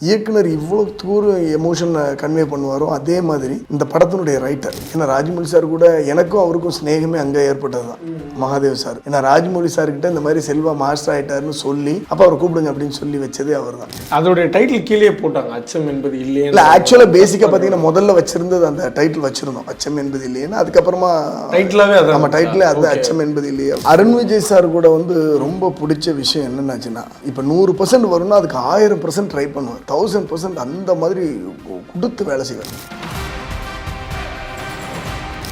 இயக்குனர் இவ்வளோ தூரம் எமோஷனை கன்வே பண்ணுவாரோ அதே மாதிரி இந்த படத்தினுடைய ரைட்டர் ஏன்னா ராஜமௌழி சார் கூட எனக்கும் அவருக்கும் ஸ்நேகமே அங்கே ஏற்பட்டது தான் மகாதேவ் சார். ஏன்னா ராஜமௌழி சார் கிட்ட இந்த மாதிரி செல்வா மாஸ்டர் ஆயிட்டாருன்னு சொல்லி அப்போ அவர் கூப்பிடுங்க அப்படின்னு சொல்லி வச்சதே அவர் தான் அதோடைய டைட்டில் கீழே போட்டாங்க அச்சம் என்பது இல்லையே. இல்லை ஆக்சுவலாக பேசிக்காக பார்த்தீங்கன்னா முதல்ல வச்சிருந்தது அந்த டைட்டில் வச்சிருந்தோம் அச்சம் என்பது இல்லையேன்னு. அதுக்கப்புறமா டைட்டிலாவே அதான். நம்ம டைட்டில் அது அச்சம் என்பது இல்லையா. அருண் விஜய் சார் கூட வந்து ரொம்ப பிடிச்ச விஷயம் என்னன்னாச்சுன்னா இப்போ நூறு பர்சன்ட் வரும்னா அதுக்கு ஆயிரம் பர்சன்ட் ட்ரை பண்ணுவார். தௌசண்ட் பர்சன்ட் அந்த மாதிரி கொடுத்து வேலை செய்வார்.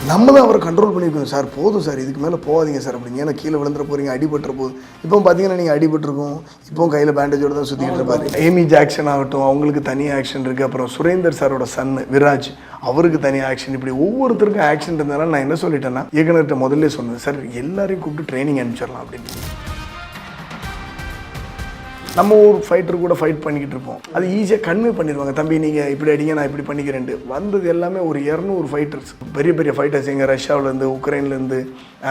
நம்ம தான் அவரை கண்ட்ரோல் பண்ணியிருக்கோம். சார் போதும் சார். இதுக்கு மேலே போகாதீங்க சார். அப்படிங்க ஏன்னா கீழே விழுந்துற போறீங்க? அடிபட்டுற போகுது இப்போ பார்த்தீங்கன்னா நீங்கள் அடிபட்டிருக்கும். இப்போ கையில் பேண்டேஜோட தான் சுற்றிக்கிட்டு இருப்பாரு. ஏமி ஜாக்சன் ஆகட்டும் அவங்களுக்கு தனி ஆக்ஷன் இருக்குது அப்புறம் சுரேந்தர் சாரோட சன்னு விராஜ் அவருக்கு தனி ஆக்ஷன் இப்படி ஒவ்வொருத்தருக்கும் ஆக்ஷன் இருந்ததுனால நான் என்ன சொல்லிட்டேன்னா இயக்குனர்கிட்ட முதல்ல சொன்னேன் சார் எல்லாரையும் கூப்பிட்டு ட்ரைனிங் அனுப்பிச்சிடலாம் அப்படின்னு. நம்ம ஊர் ஃபைட்டர் கூட ஃபைட் பண்ணிக்கிட்டு இருப்போம். அது ஈஸியாக கன்வே பண்ணிடுவாங்க தம்பி நீங்கள் இப்படி அடிங்க நான் இப்படி பண்ணிக்கிறேன் வந்தது எல்லாமே ஒரு இரநூறு ஃபைட்டர்ஸ் பெரிய பெரிய ஃபைட்டர்ஸ் எங்கள் ரஷ்யாவிலேருந்து உக்ரைன்லேருந்து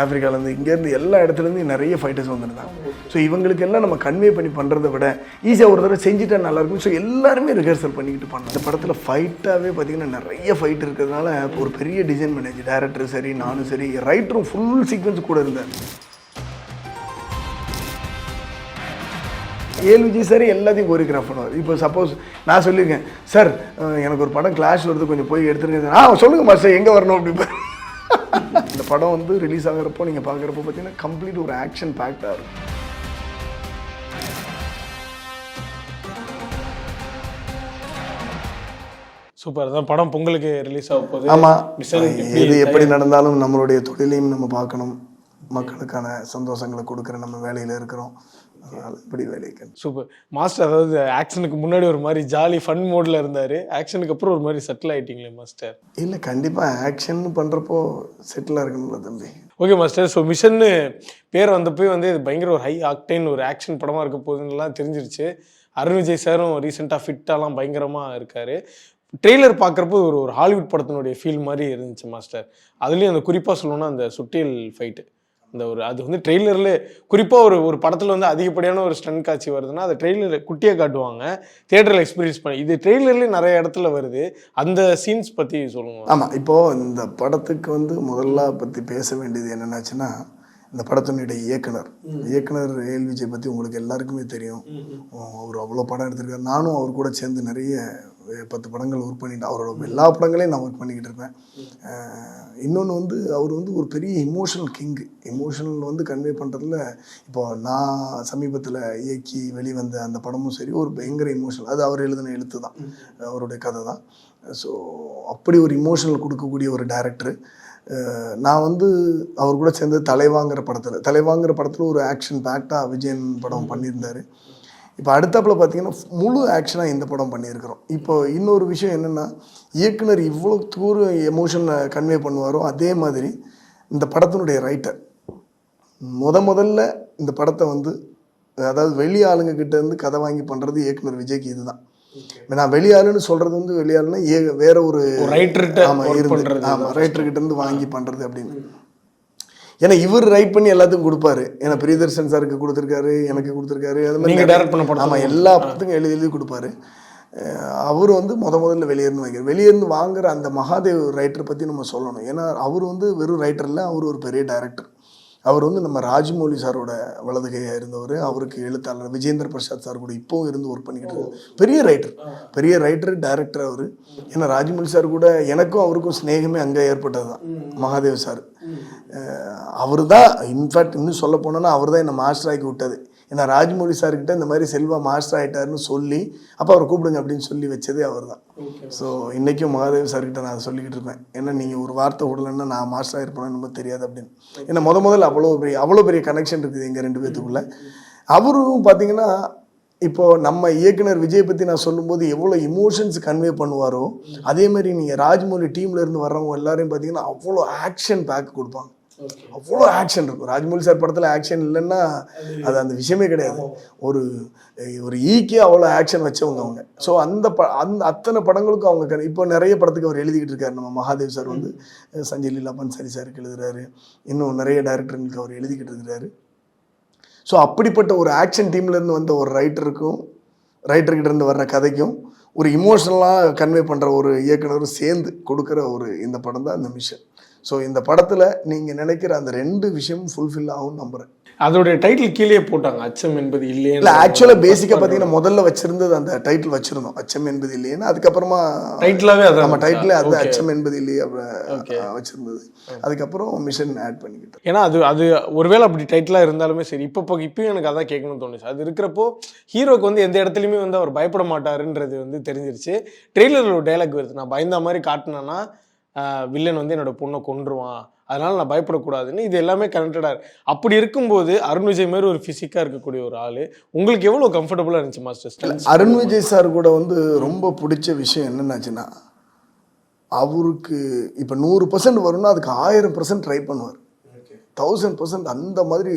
ஆஃப்ரிக்காலேருந்து இங்கேருந்து எல்லா இடத்துலேருந்து நிறைய ஃபைட்டர்ஸ் வந்துருந்தாங்க. ஸோ இவங்களுக்கு எல்லாம் நம்ம கன்வே பண்ணி பண்ணுறத விட ஈஸியாக ஒரு தடவை செஞ்சுட்டா நல்லாயிருக்கும் ஸோ எல்லாருமே ரிஹர்சல் பண்ணிக்கிட்டு பண்ணோம் இந்த படத்தில் ஃபைட்டாகவே பார்த்தீங்கன்னா நிறைய ஃபைட் இருக்கிறதுனால ஒரு பெரிய டிசைன் மேனேஜ் டேரக்டர் சரி நானும் சரி ரைட்டரும் ஃபுல் சீக்வன்ஸ் கூட இருந்தார் ஏழு விஜய் சார் எல்லாத்தையும் கோரியோகிராஃப் பண்ணுவார் இப்போ சப்போஸ் நான் சொல்லியிருக்கேன் சார் எனக்கு ஒரு படம் கிளாஷ் வருது கொஞ்சம் போய் எடுத்துருங்க. ஆ சொல்லுங்கள் மாஸ்டர் எங்கே வரணும்? அப்படி இந்த படம் வந்து ரிலீஸ் ஆகிறப்போ நீங்கள் பார்க்குறப்போ பார்த்தீங்கன்னா கம்ப்ளீட் ஒரு ஆக்ஷன் பேக்டாக இருக்கும். சூப்பர். அதான் படம் பொங்கலுக்கு ரிலீஸ் ஆக போகுது. ஆமாம் எது எப்படி நடந்தாலும் நம்மளுடைய தொழிலையும் நம்ம பார்க்கணும். மக்களுக்கான சந்தோஷங்களை கொடுக்குற நம்ம வேலையில் இருக்கிறோம். இப்படி வேலைக்கு சூப்பர் மாஸ்டர் அதாவது ஆக்ஷனுக்கு முன்னாடி ஒரு மாதிரி ஜாலி ஃபன் மோட்ல இருந்தாரு. ஆக்ஷனுக்கு அப்புறம் ஒரு மாதிரி செட்டில் ஆயிட்டீங்களே மாஸ்டர் இல்லை கண்டிப்பாக ஆக்ஷன் பண்ணுறப்போ செட்டிலாக இருக்கணும்ல தம்பி. ஓகே மாஸ்டர் ஸோ மிஷன்னு பேர் வந்தப்போ வந்து இது பயங்கர ஒரு ஹை ஆக்டைன் ஒரு ஆக்ஷன் படமாக இருக்க போகுதுன்னுலாம் தெரிஞ்சிருச்சு. அருண் விஜய் சாரும் ரீசெண்டாக ஃபிட்டாலாம் பயங்கரமாக இருக்காரு. ட்ரெய்லர் பார்க்குறப்போ ஒரு ஒரு ஹாலிவுட் படத்தினுடைய ஃபீல் மாதிரி இருந்துச்சு மாஸ்டர் அதுலேயும் அந்த குறிப்பாக சொல்லணும்னா அந்த சுட்டியல் ஃபைட்டு அந்த ஒரு அது வந்து ட்ரெய்லரில் குறிப்பாக ஒரு ஒரு படத்தில் வந்து அதிகப்படியான ஒரு ஸ்டன் காட்சி வருதுன்னா அதை ட்ரெய்லர் குட்டியாக காட்டுவாங்க. தேட்டரில் எக்ஸ்பீரியன்ஸ் பண்ணி இது ட்ரெய்லர்லேயே நிறைய இடத்துல வருது. அந்த சீன்ஸ் பற்றி சொல்லுங்க. ஆமாம் இப்போது இந்த படத்துக்கு வந்து முதல்ல பற்றி பேச வேண்டியது என்னென்னாச்சுன்னா இந்த படத்தினுடைய இயக்குனர். இயக்குனர் ஏஎல் விஜய் பற்றி உங்களுக்கு எல்லாருக்குமே தெரியும். அவர் அவ்வளோ படம் எடுத்திருக்காரு. நானும் அவர் கூட சேர்ந்து நிறைய பத்து படங்கள் ஒர்க் பண்ணிட்டு அவரோட எல்லா படங்களையும் நான் ஒர்க் பண்ணிக்கிட்டு இருப்பேன். இன்னொன்று வந்து அவர் வந்து ஒரு பெரிய இமோஷனல் கிங் இமோஷனல் வந்து கன்வே பண்ணுறதுல இப்போ நான் சமீபத்தில் இயக்கி வெளிவந்த அந்த படமும் சரி ஒரு பயங்கர இமோஷனல் அது அவர் எழுதின எழுத்து தான். அவருடைய கதை தான். ஸோ அப்படி ஒரு இமோஷனல் கொடுக்கக்கூடிய ஒரு டேரக்டர் நான் வந்து அவர் கூட சேர்ந்து தலைவாங்கிற படத்தில் தலைவாங்கிற படத்தில் ஒரு ஆக்ஷன் பேக்டாக விஜயன் படம் பண்ணியிருந்தார். இப்போ அடுத்தாப்புல பார்த்தீங்கன்னா முழு ஆக்ஷனாக இந்த படம் பண்ணியிருக்கிறோம். இப்போ இன்னொரு விஷயம் என்னென்னா இயக்குனர் இவ்வளோ தூரம் எமோஷனை கன்வே பண்ணுவாரோ அதே மாதிரி இந்த படத்தினுடைய ரைட்டர் முத முதல்ல இந்த படத்தை வந்து அதாவது வெளி ஆளுங்க கிட்ட இருந்து கதை வாங்கி பண்ணுறது இயக்குனர் விஜய்க்கு இதுதான். நான் வெளியாளுன்னு சொல்கிறது வந்து வெளியாளுன்னா ஏ வேற ஒரு ரைட்டர்கிட்ட ஆமாம் ஒர்க் இருந்து ஆமாம் ரைட்டர்கிட்ட இருந்து வாங்கி பண்ணுறது அப்படின்னு. ஏன்னா இவர் ரைட் பண்ணி எல்லாத்துக்கும் கொடுப்பாரு. ஏன்னா பிரியதர்ஷன் சாருக்கு கொடுத்துருக்காரு எனக்கு கொடுத்துருக்காரு அது மாதிரி பண்ண படத்துக்கு ஆமாம் எல்லா படத்துக்கும் எழுதி எழுதி கொடுப்பாரு. அவர் வந்து முத முதல்ல வெளியேருந்து வாங்கிற வெளியேருந்து வாங்குற அந்த மகாதேவ் ரைட்டரை பற்றி நம்ம சொல்லணும். ஏன்னா அவர் வந்து வெறும் ரைட்டர் இல்லை அவர் ஒரு பெரிய டைரக்டர் அவர் வந்து நம்ம ராஜமௌலி சாரோட வலது கையாக இருந்தவர் அவருக்கு எழுத்தாளர் விஜேந்திர பிரசாத் சார் கூட இப்போவும் இருந்து ஒர்க் பண்ணிக்கிட்டு இருக்காரு. பெரிய ரைட்டர் பெரிய ரைட்டர் டைரக்டர் அவர். ஏன்னா ராஜமௌலி சார் கூட எனக்கும் அவருக்கும் ஸ்நேகமே அங்கே ஏற்பட்டது தான் மகாதேவ் சார். அவர் தான் இன்ஃபேக்ட் இன்னும் சொல்ல போனோன்னா அவர் தான் என்னை மாஸ்டர் ஆக்கி விட்டது. ஏன்னா ராஜமௌழி சார்கிட்ட இந்த மாதிரி செல்வா மாஸ்டர் ஆகிட்டாருன்னு சொல்லி அப்போ அவரை கூப்பிடுங்க அப்படின்னு சொல்லி வச்சதே அவர் தான் ஸோ இன்றைக்கும் மகாதேவ் சார்கிட்ட நான் சொல்லிக்கிட்டு இருப்பேன் ஏன்னா நீங்கள் ஒரு வார்த்தை விடலைன்னா நான் மாஸ்டர் ஆகிருப்பேன்னு ரொம்ப தெரியாது அப்படின்னு. ஏன்னா முத முதல்ல அவ்வளோ பெரிய அவ்வளோ பெரிய கனெக்ஷன் இருக்குது எங்கள் ரெண்டு பேத்துக்குள்ள. அவரும் பார்த்தீங்கன்னா இப்போ நம்ம இயக்குனர் விஜய் பற்றி நான் சொல்லும்போது எவ்வளோ இமோஷன்ஸ் கன்வே பண்ணுவாரோ அதே மாதிரி நீங்கள் ராஜமௌழி டீம்ல இருந்து வர்றவங்க எல்லாரையும் பார்த்தீங்கன்னா அவ்வளோ ஆக்ஷன் பேக் கொடுப்பாங்க. அவ்வளோ ஆக்ஷன் இருக்கும். ராஜமௌழி சார் படத்தில் ஆக்ஷன் இல்லைன்னா அது அந்த விஷயமே கிடையாது. ஒரு ஒரு ஈக்கே அவ்வளோ ஆக்ஷன் வச்சவங்க அவங்க. ஸோ அந்த ப அந்த அத்தனை படங்களுக்கும் அவங்க கண்- இப்போ நிறைய படத்துக்கு அவர் எழுதிக்கிட்டு இருக்காரு. நம்ம மகாதேவ் சார் வந்து சஞ்சய் லீலா பன்சாரி சாருக்கு எழுதுறாரு. இன்னும் நிறைய டேரக்டர்களுக்கு அவர் எழுதிக்கிட்டு இருக்கிறாரு. ஸோ அப்படிப்பட்ட ஒரு ஆக்ஷன் டீம்லேருந்து வந்த ஒரு ரைட்டருக்கும் ரைட்டர்கிட்ட இருந்து வர்ற கதைக்கும் ஒரு இமோஷனலாக கன்வே பண்ணுற ஒரு இயக்குனரும் சேர்ந்து கொடுக்குற ஒரு இந்த படம் தான் இந்த மிஷன் ஸோ இந்த படத்தில் நீங்கள் நினைக்கிற அந்த ரெண்டு விஷயமும் ஃபுல்ஃபில் ஆகும் நம்புகிறேன் அதோடைய டைட்டில் கீழே போட்டாங்க அச்சம் என்பது இல்லையே. இல்லை ஆக்சுவலாக பேசிக்காக பார்த்தீங்கன்னா முதல்ல வச்சிருந்தது அந்த டைட்டில் வச்சிருந்தோம் அச்சம் என்பது இல்லையேன்னு. அதுக்கப்புறமா டைட்டிலாவே அதான். நம்ம டைட்டில் அது. அச்சம் என்பது இல்லையே. அப்படி வச்சிருந்தது. அதுக்கப்புறம் மிஷன் ஆட் பண்ணிக்கிட்டோம். ஏன்னா அது அது ஒருவேளை அப்படி டைட்டிலாக இருந்தாலுமே சரி இப்போ இப்போ இப்பயும் எனக்கு அதான் கேட்கணும்னு தோணுச்சு. அது இருக்கிறப்போ ஹீரோக்கு வந்து எந்த இடத்துலையுமே வந்து அவர் பயப்பட மாட்டாருன்றது வந்து தெரிஞ்சிருச்சு. ட்ரெய்லரில் ஒரு டைலாக் வருது. நான் பயந்த மாதிரி காட்டினேன்னா வில்லன் வந்து என்னோட பொண்ணை கொன்றுவான். அதனால நான் பயப்படக்கூடாதுன்னு இது எல்லாமே கனெக்டடாக அப்படி இருக்கும்போது அருண் விஜய் மாதிரி ஒரு ஃபிசிக்காக இருக்கக்கூடிய ஒரு ஆள் உங்களுக்கு எவ்வளோ கம்ஃபர்டபுளாக இருந்துச்சு மாஸ்டர் அருண் விஜய் சார் கூட வந்து ரொம்ப பிடிச்ச விஷயம் என்னென்னாச்சுன்னா அவருக்கு இப்போ நூறு பர்சன்ட் வரும்னா அதுக்கு ஆயிரம் பர்சன்ட் ட்ரை பண்ணுவார். தௌசண்ட் பர்சன்ட் அந்த மாதிரி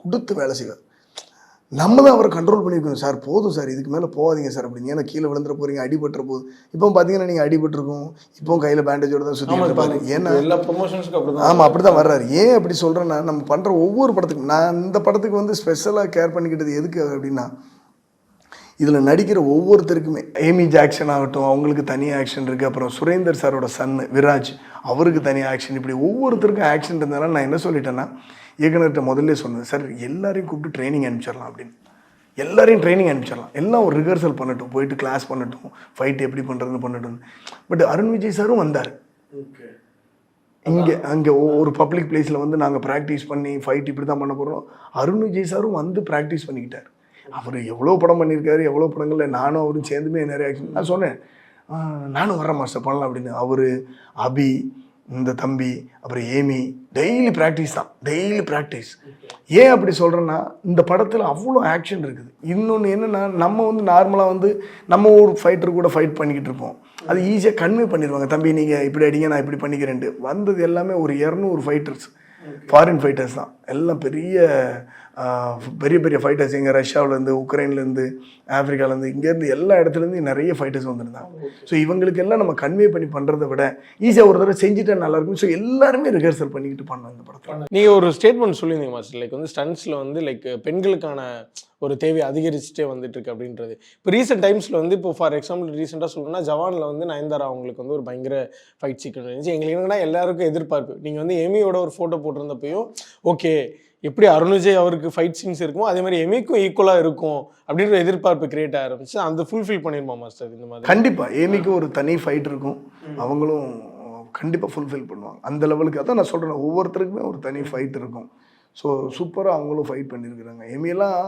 கொடுத்து வேலை செய்வார். நம்ம தான் அவரை கண்ட்ரோல் பண்ணியிருக்கணும் சார் போதும் சார். இதுக்கு மேலே போகாதீங்க சார். அப்படிங்க ஏன்னா கீழே விழுந்துற போறீங்க அடிபட்டுற போது. இப்போ பார்த்தீங்கன்னா நீங்கள் அடிபட்டிருக்கும். இப்போ கையில் பேண்டேஜோட தான் சுற்றி ஏன்னா எல்லா ப்ரொமோஷன்ஸ்க்கும் அப்படி ஆமாம் அப்படி தான் வர்றாரு. ஏன் அப்படி சொல்கிறேன்னா நம்ம பண்ணுற ஒவ்வொரு படத்துக்கும் நான் இந்த படத்துக்கு வந்து ஸ்பெஷலாக கேர் பண்ணிக்கிட்டது எதுக்கு அப்படின்னா இதில் நடிக்கிற ஒவ்வொருத்தருக்குமே ஏமி ஜாக்சன் ஆகட்டும் அவங்களுக்கு தனி ஆக்ஷன் இருக்குது அப்புறம் சுரேந்தர் சாரோட சன்னு விராஜ் அவருக்கு தனி ஆக்ஷன் இப்படி ஒவ்வொருத்தருக்கும் ஆக்ஷன் இருந்ததுனால நான் என்ன சொல்லிட்டேன்னா இயக்குனர்கிட்ட முதல்ல சொன்னேன் சார் எல்லாரையும் கூப்பிட்டு ட்ரைனிங் அனுப்பிச்சிடலாம் அப்படின்னு. எல்லாரையும் ட்ரைனிங் அனுப்பிச்சிடலாம். எல்லாம் ஒரு ரிஹர்சல் பண்ணட்டும் போயிட்டு கிளாஸ் பண்ணட்டும் ஃபைட் எப்படி பண்ணுறதுன்னு பண்ணட்டும். பட் அருண் விஜய் சாரும் வந்தார். இங்கே அங்கே ஒரு பப்ளிக் பிளேஸில் வந்து நாங்கள் ப்ராக்டிஸ் பண்ணி ஃபைட் இப்படி தான் பண்ண போகிறோம் அருண் விஜய் சாரும் வந்து ப்ராக்டிஸ் பண்ணிக்கிட்டார். அவர் எவ்வளோ படம் பண்ணியிருக்காரு எவ்வளோ படங்களில் நானும் அவரும் சேர்ந்துமே நிறைய action- நான் சொன்னேன் "ஆ, நானும் வரேன் மாஸ்டர் பண்ணலாம் அப்படின்னு. அவர் அபி இந்த தம்பி அப்புறம் ஏமி டெய்லி ப்ராக்டிஸ் தான். டெய்லி ப்ராக்டிஸ் ஏன் அப்படி சொல்கிறேன்னா இந்த படத்தில் அவ்வளோ ஆக்ஷன் இருக்குது. இன்னொன்று என்னென்னா நம்ம வந்து நார்மலாக வந்து நம்ம ஒரு ஃபைட்டர் கூட ஃபைட் பண்ணிக்கிட்டு இருப்போம். அது ஈஸியாக கன்வே பண்ணிடுவாங்க. தம்பி நீங்கள் இப்படி அடிங்க நான் இப்படி பண்ணிக்கிறேன்ட்டு. வந்தது எல்லாமே ஒரு இரநூறு ஃபைட்டர்ஸ் ஃபாரின் ஃபைட்டர்ஸ் தான். எல்லாம் பெரிய பெரிய பெரிய ஃபைட்டர்ஸ் இங்கே ரஷ்யாவிலேருந்து உக்ரைன்லேருந்து ஆஃப்ரிக்காலேருந்து இங்கேருந்து எல்லா இடத்துலேருந்து நிறைய ஃபைட்டர்ஸ் வந்திருந்தாங்க. ஸோ இவங்களுக்கெல்லாம் நம்ம கன்வே பண்ணி பண்ணுறதை விட ஈஸியாக ஒரு தடவை செஞ்சுட்டா நல்லா இருக்கும். ஸோ எல்லாருமே ரிஹர்சல் பண்ணிக்கிட்டு பண்ணோம் இந்த படத்தில். நீங்க ஒரு ஸ்டேட்மெண்ட் சொல்லியிருந்தீங்க மாஸ்டர் லைக் வந்து ஸ்டன்ஸ்ல வந்து லைக் பெண்களுக்கான ஒரு தேவை அதிகரிச்சுட்டே வந்துட்டு இருக்கு அப்படின்றது. இப்போ ரீசெண்ட் டைம்ஸ்ல வந்து இப்போ ஃபார் எக்ஸாம்பிள் ரீசெண்டாக சொல்லணும்னா ஜவான்ல வந்து நயன்தாரா அவங்களுக்கு வந்து ஒரு பயங்கர ஃபைட் சீக்கிரம் இருந்துச்சு. எங்களுக்கு என்னன்னா எல்லாருக்கும் எதிர்பார்ப்பு. நீங்க வந்து எமியோட ஒரு ஃபோட்டோ போட்டிருந்தப்பையும் ஓகே எப்படி அருணுஜய் அவருக்கு ஃபைட் சீன்ஸ் இருக்குமோ அதே மாதிரி எமிக்கும் ஈக்குவலாக இருக்கும் அப்படின்ற எதிர்பார்ப்பு கிரியேட் ஆரம்பிச்சு அந்த ஃபுல்ஃபில் பண்ணிருமா மாஸ்டர் இந்த மாதிரி? கண்டிப்பாக எமிக்கும் ஒரு தனி ஃபைட் இருக்கும். அவங்களும் கண்டிப்பாக ஃபுல்ஃபில் பண்ணுவாங்க. அந்த லெவலுக்கு அதான் நான் சொல்கிறேன் ஒவ்வொருத்தருக்குமே ஒரு தனி ஃபைட் இருக்கும். ஸோ சூப்பராக அவங்களும் ஃபைட் பண்ணியிருக்கிறாங்க எமியெல்லாம்